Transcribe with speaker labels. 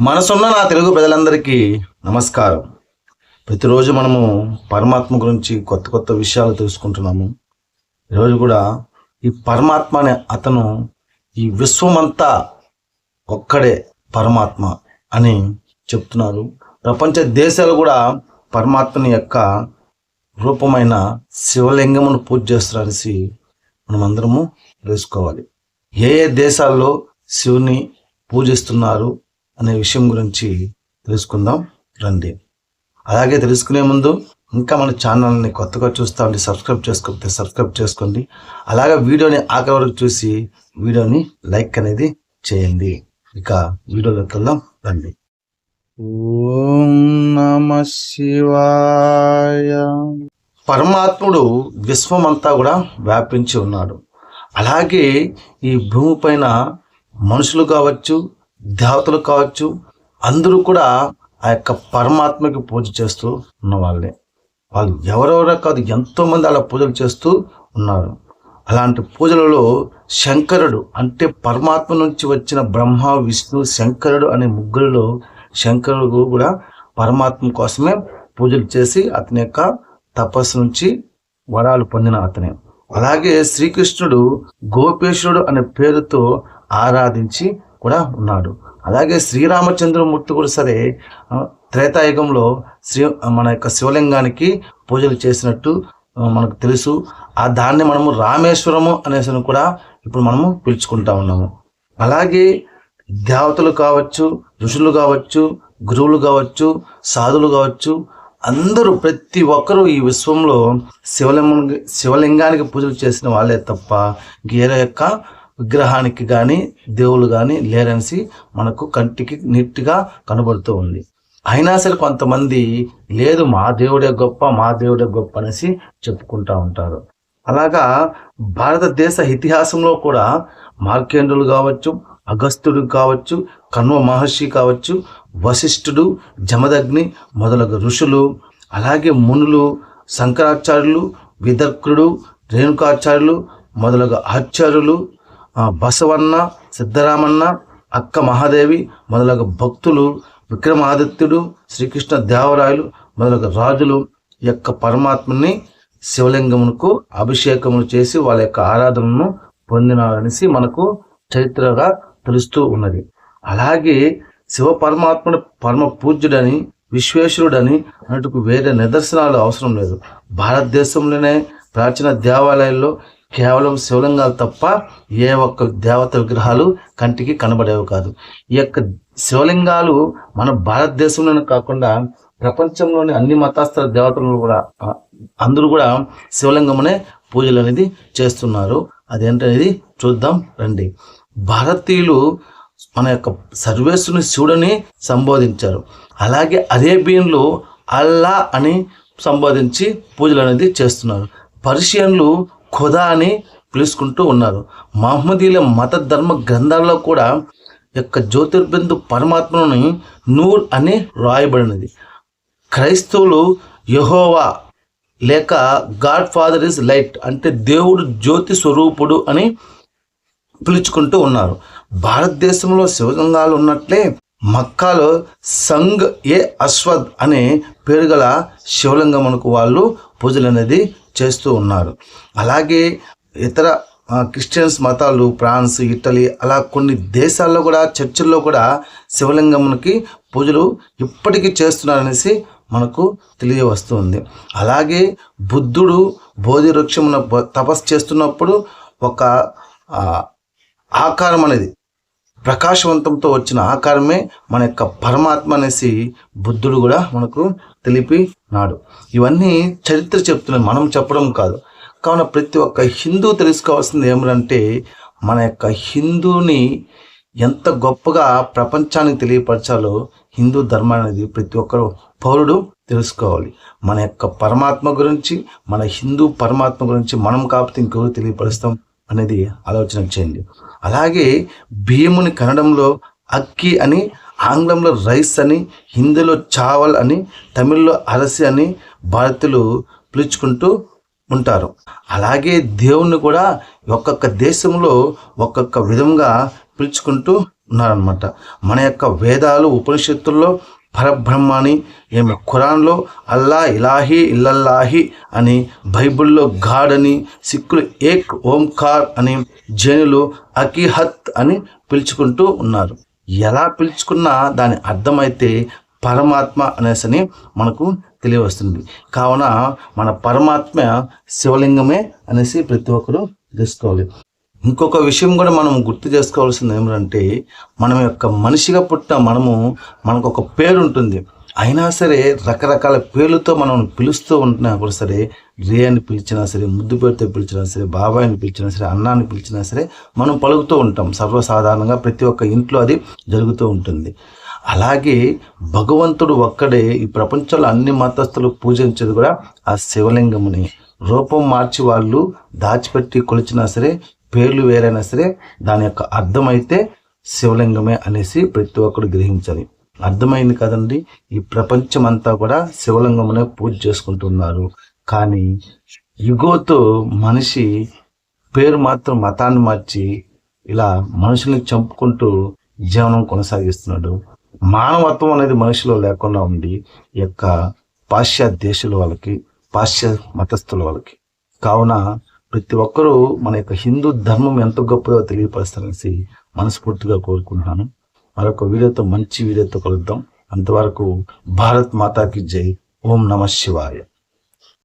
Speaker 1: మనసున్న నా తెలుగు ప్రజలందరికీ నమస్కారం. ప్రతిరోజు మనము పరమాత్మ గురించి కొత్త కొత్త విషయాలు తెలుసుకుంటున్నాము. ఈరోజు కూడా ఈ పరమాత్మ అనే అతను ఈ విశ్వమంతా ఒక్కడే పరమాత్మ అని చెప్తున్నారు. ప్రపంచ దేశాలు కూడా పరమాత్మని యొక్క రూపమైన శివలింగమును పూజ చేస్తారనేసి మనమందరము అందరము తెలుసుకోవాలి. ఏ ఏ దేశాల్లో శివుని పూజిస్తున్నారు? అనే విషయం గురించి తెలుసుకుందాం. రండి. అలాగే తెలుసుకునే ముందు ఇంకా మన ఛానల్ని కొత్తగా చూస్తా ఉంటే సబ్స్క్రైబ్ చేసుకోకపోతే సబ్స్క్రైబ్ చేసుకోండి. అలాగే వీడియోని ఆఖరి వరకు చూసి వీడియోని లైక్ అనేది చేయండి. ఇక వీడియోలోకి వెళ్దాం. రండి. ఓం నమ శివాయ. పరమాత్ముడు విశ్వమంతా కూడా వ్యాపించి ఉన్నాడు. అలాగే ఈ భూమిపైన మనుషులు కావచ్చు దేవతలు కావచ్చు అందరూ కూడా ఆ యొక్క పరమాత్మకి పూజ చేస్తూ ఉన్న వాళ్ళే వాళ్ళు ఎవరెవరో కాదు ఎంతోమంది అలా పూజలు చేస్తూ ఉన్నారు. అలాంటి పూజలలో శంకరుడు అంటే పరమాత్మ నుంచి వచ్చిన బ్రహ్మ విష్ణు శంకరుడు అనే ముగ్గురులో శంకరుడు కూడా పరమాత్మ కోసమే పూజలు చేసి అతని యొక్క తపస్సు నుంచి వరాలు పొందిన అతనే. అలాగే శ్రీకృష్ణుడు గోపేశ్వరుడు అనే పేరుతో ఆరాధించి కూడా ఉన్నాడు. అలాగే శ్రీరామచంద్రమూర్తి కూడా సరే త్రేతాయుగంలో శ్రీ మన యొక్క శివలింగానికి పూజలు చేసినట్టు మనకు తెలుసు. ఆ దాన్ని మనము రామేశ్వరము అనేసి కూడా ఇప్పుడు మనము పిలుచుకుంటా ఉన్నాము. అలాగే దేవతలు కావచ్చు ఋషులు కావచ్చు గురువులు కావచ్చు సాధులు కావచ్చు అందరూ ప్రతి ఒక్కరూ ఈ విశ్వంలో శివలింగ శివలింగానికి పూజలు చేసిన వాళ్ళే తప్ప గేర యొక్క విగ్రహానికి కానీ దేవుళ్ళు కానీ లేరనేసి మనకు కంటికి నీట్గా కనబడుతూ ఉంది. అయినా సరే కొంతమంది లేదు మా దేవుడే గొప్ప మా దేవుడే గొప్ప అనేసి చెప్పుకుంటా ఉంటారు. అలాగా భారతదేశ ఇతిహాసంలో కూడా మార్కేండులు కావచ్చు అగస్త్యుడు కావచ్చు కన్వ మహర్షి కావచ్చు వశిష్ఠుడు జమదగ్ని మొదలగు ఋషులు అలాగే మునులు శంకరాచార్యులు విదర్కుడు రేణుకాచార్యులు మొదలగు ఆచార్యులు బసవన్న సిద్ధరామన్న అక్క మహాదేవి మొదలగు భక్తులు విక్రమాదిత్యుడు శ్రీకృష్ణ దేవరాయలు మొదలగు రాజులు యొక్క పరమాత్మని శివలింగమునకు అభిషేకమును చేసి వాళ్ళ యొక్క ఆరాధనను పొందినారనేసి మనకు చరిత్రగా తెలుస్తూ ఉన్నది. అలాగే శివ పరమాత్ముడు పరమ పూజ్యుడని విశ్వేశ్వరుడని అన్నట్టుకు వేరే నిదర్శనాలు అవసరం లేదు. భారతదేశంలోనే ప్రాచీన దేవాలయాల్లో కేవలం శివలింగాలు తప్ప ఏ ఒక్క దేవత విగ్రహాలు కంటికి కనబడేవి కాదు. ఈ యొక్క శివలింగాలు మన భారతదేశంలోనే కాకుండా ప్రపంచంలోని అన్ని మతస్థ దేవతలను కూడా అందరూ కూడా శివలింగమనే పూజలు అనేది చేస్తున్నారు. అదేంటనేది చూద్దాం రండి. భారతీయులు మన యొక్క సర్వేశ్వరుని శివుడని సంబోధించారు. అలాగే అరేబియన్లు అల్లా అని సంబోధించి పూజలు అనేది చేస్తున్నారు. పర్షియన్లు ఖుదా అని పిలుచుకుంటూ ఉన్నారు. మహమ్మదీల మత ధర్మ గ్రంథాల్లో కూడా యొక్క జ్యోతిర్బిందు పరమాత్మని నూర్ అని రాయబడినది. క్రైస్తవులు యహోవా లేక గాడ్ ఫాదర్ ఇస్ లైట్ అంటే దేవుడు జ్యోతి స్వరూపుడు అని పిలుచుకుంటూ ఉన్నారు. భారతదేశంలో శివగంగాలు ఉన్నట్లే మక్కాలో సంగ్ ఏ అశ్వద్ అనే పేరు గల శివలింగమునకు వాళ్ళు పూజలు అనేది చేస్తూ ఉన్నారు. అలాగే ఇతర క్రిస్టియన్స్ మతాలు ఫ్రాన్స్ ఇటలీ అలా కొన్ని దేశాల్లో కూడా చర్చిల్లో కూడా శివలింగమునికి పూజలు ఇప్పటికీ చేస్తున్నారనేసి మనకు తెలియవస్తుంది. అలాగే బుద్ధుడు బోధి వృక్షమున తపస్సు చేస్తున్నప్పుడు ఒక ఆకారం అనేది ప్రకాశవంతంతో వచ్చిన ఆకారమే మన యొక్క పరమాత్మ అనేసి బుద్ధుడు కూడా మనకు తెలిపినాడు. ఇవన్నీ చరిత్ర చెప్తున్నాయి. మనం చెప్పడం కాదు. కావున ప్రతి ఒక్క హిందూ తెలుసుకోవాల్సింది ఏమిటంటే మన యొక్క హిందూని ఎంత గొప్పగా ప్రపంచానికి తెలియపరచాలో హిందూ ధర్మం అనేది ప్రతి ఒక్కరు పౌరుడు తెలుసుకోవాలి. మన యొక్క పరమాత్మ గురించి మన హిందూ పరమాత్మ గురించి మనం కాకపోతే ఇంకెవరు తెలియపరుస్తాం? అనేది ఆలోచన చేయండి అలాగే భీముని కన్నడంలో అక్కి అని ఆంగ్లంలో రైస్ అని హిందీలో చావల్ అని తమిళ్ళో అరసి అని భారతీయులు పిలుచుకుంటూ ఉంటారు. అలాగే దేవుణ్ణి కూడా ఒక్కొక్క దేశంలో ఒక్కొక్క విధంగా పిలుచుకుంటూ ఉన్నారనమాట మన యొక్క వేదాలు ఉపనిషత్తుల్లో పరబ్రహ్మాని ఏమి ఖురాన్లో అల్లా ఇలాహి ఇల్లల్లాహి అని బైబిల్లో గాడ్ అని సిక్కులు ఏక్ ఓంకార్ అని జైనులు అకిహత్ అని పిలుచుకుంటూ ఉన్నారు. ఎలా పిలుచుకున్నా దాని అర్థమైతే పరమాత్మ అనేసని మనకు తెలియవస్తుంది. కావున మన పరమాత్మ శివలింగమే అనేసి ప్రతి ఒక్కరూ తెలుసుకోవాలి. ఇంకొక విషయం కూడా మనం గుర్తు చేసుకోవాల్సింది ఏమిటంటే మనం యొక్క మనిషిగా పుట్టిన మనము మనకు ఒక పేరు ఉంటుంది అయినా సరే రకరకాల పేర్లతో మనం పిలుస్తూ ఉంటున్నా కూడా సరే రే అని పిలిచినా సరే ముద్దు పేరుతో పిలిచినా సరే బాబాయ్ అని పిలిచినా సరే అన్నాన్ని పిలిచినా సరే మనం పలుకుతూ ఉంటాం. సర్వసాధారణంగా ప్రతి ఒక్క ఇంట్లో అది జరుగుతూ ఉంటుంది. అలాగే భగవంతుడు ఒక్కడే ఈ ప్రపంచంలో అన్ని మతస్థులు పూజించేది కూడా ఆ శివలింగముని. రూపం మార్చి వాళ్ళు దాచిపెట్టి కొలిచినా సరే పేర్లు వేరైనా సరే దాని యొక్క అర్థం అయితే శివలింగమే అనేసి ప్రతి ఒక్కరు గ్రహించాలి. అర్థమైంది కదండి? ఈ ప్రపంచం అంతా కూడా శివలింగమునే పూజ చేసుకుంటున్నారు. కానీ యుగోతో మనిషి పేరు మాత్రం మతాన్ని మార్చి ఇలా మనుషుల్ని చంపుకుంటూ జీవనం కొనసాగిస్తున్నాడు. మానవత్వం అనేది మనిషిలో లేకుండా ఉంది ఈ యొక్క పాశ్చాత్య దేశాల వాళ్ళకి పాశ్చాత్య మతస్థుల వాళ్ళకి. కావున ప్రతి ఒక్కరూ మన యొక్క హిందూ ధర్మం ఎంత గొప్పదో తెలియపరుస్తారనేసి మనస్ఫూర్తిగా కోరుకుంటున్నాను. మరొక వీడియోతో మంచి వీడియోతో కలుద్దాం. అంతవరకు భారత్ మాతాకి జై. ఓం నమ శివాయ.